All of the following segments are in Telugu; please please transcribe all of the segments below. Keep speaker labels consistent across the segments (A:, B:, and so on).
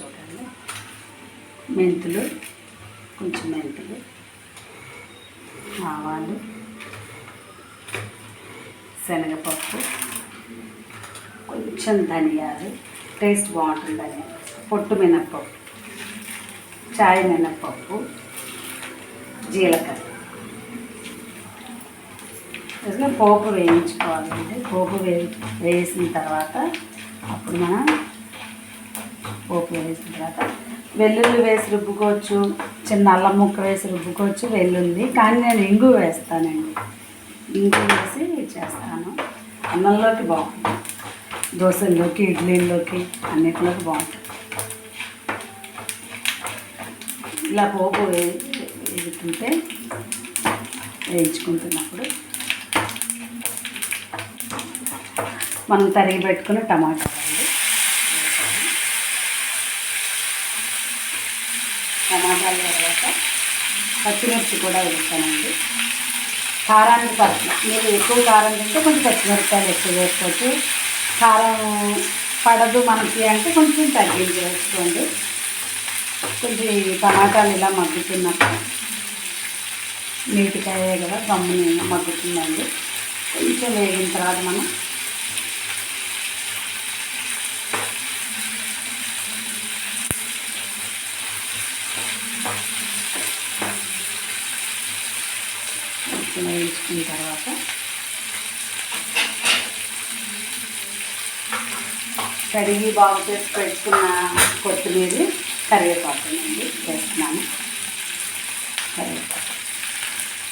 A: చూడండి. మెంతులు కొంచెం మెంతులు ఆవాలు శనగపప్పు కొంచెం ధనియాలు. టేస్ట్ బాగుంటుంది ధనియాలు పొట్టు మినప్పప్పు చాయ్ మినప్పప్పు జీలకర్ర. పోపు వేయించుకోవాలండి. పోపు వే వేసిన తర్వాత అప్పుడు మనం పోపు వేసిన తర్వాత వెల్లుల్లి వేసి రుబ్బుకోవచ్చు చిన్న అల్లం ముక్క వేసి రుబ్బుకోవచ్చు వెల్లుల్లి కానీ నేను ఇంగు వేస్తానండి. ఇంగు వేసి చేస్తాను. అన్నంలోకి బాగుంటుంది. దోశల్లోకి ఇడ్లీల్లోకి అన్నిటిలోకి బాగుంటుంది. ఇలా పోపు వేస్తుంటే వేయించుకుంటున్నప్పుడు మనం తరిగి పెట్టుకున్న టమాటా. టమాటాల తర్వాత పచ్చిమిర్చి కూడా వేస్తానండి. కారానికి పచ్చి మీరు ఎక్కువ కారం తింటే కొంచెం పచ్చిమిరపకాయలు ఎక్కువ వేసుకోవచ్చు. కారం పడదు మనకి అంటే కొంచెం తగ్గించి వేసుకోండి. కొంచెం టమాటాలు ఇలా మగ్గుతున్నప్పుడు నీటికాయ కదా గమ్ముని మగ్గుతుందండి. కొంచెం వేగిన తర్వాత మనం కొంచెం వేయించుకున్న తర్వాత కడిగి బాగు చేసి పెట్టుకున్న కొత్తిమీర కరివేపాకునండి వేస్తున్నాను. కరివేపాకు.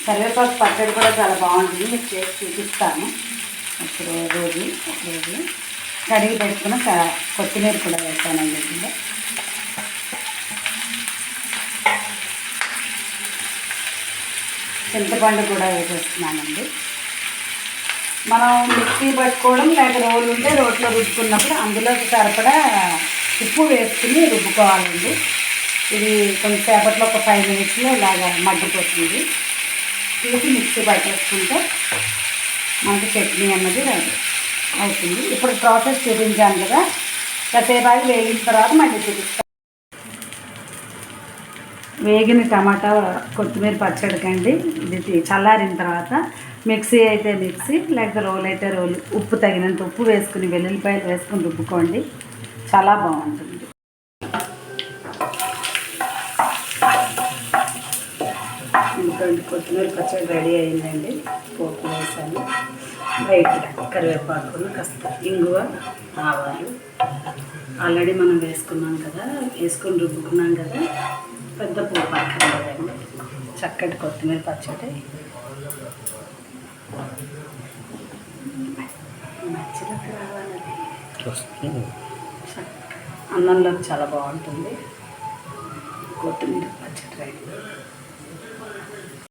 A: కరివేపాకు పచ్చడి కూడా చాలా బాగుంటుంది మీకు చేసి చూపిస్తాను. ఇప్పుడు రోజు ఒక రోజు కడిగి పెట్టుకున్న క- కొత్తిమీర కూడా వేస్తానండి ఇందులో. చింతపండు కూడా వేసేస్తున్నానండి. మనం మిక్సీ పట్టుకోవడం లేక రోలు ఉంటే రోట్లో రుబ్బుకున్నప్పుడు అందులోకి సరిపడా ఉప్పు వేసుకుని రుబ్బుకోవాలండి. ఇది కొంతసేపట్లో ఒక ఫైవ్ మినిట్స్లో ఇలాగా మగ్గిపోతుంది. తీసి మిక్సీ పట్టేసుకుంటే మనకి చట్నీ అన్నది రెడీ అవుతుంది. ఇప్పుడు ప్రాసెస్ చూపించాను కదా. కాసేపు ఆగి వేగిన తర్వాత మళ్ళీ చూపిస్తాను. వేగిన టమాటా కొత్తిమీర పచ్చడికండి. ఇది చల్లారిన తర్వాత మిక్సీ అయితే మిక్సీ లేకపోతే రోల్ అయితే రోల్. ఉప్పు తగినంత ఉప్పు వేసుకుని వెల్లుల్లిపాయలు వేసుకుని రుబ్బుకోండి. చాలా బాగుంటుంది. ఇంకోటి కొత్తిమీర పచ్చడి రెడీ అయిందండి. పోపు వేసాను. బయట కరివేపాకును కాస్త ఇంగువ ఆవాలు. ఆల్రెడీ మనం వేసుకున్నాం కదా వేసుకొని రుబ్బుకున్నాం కదా. పెద్ద అక్కర్లేదండి చక్కటి కొత్తిమీర పచ్చడి. మధ్యలోకి అన్నంలోకి చాలా బాగుంటుంది. కొత్తిమీర పచ్చడి రెడీ.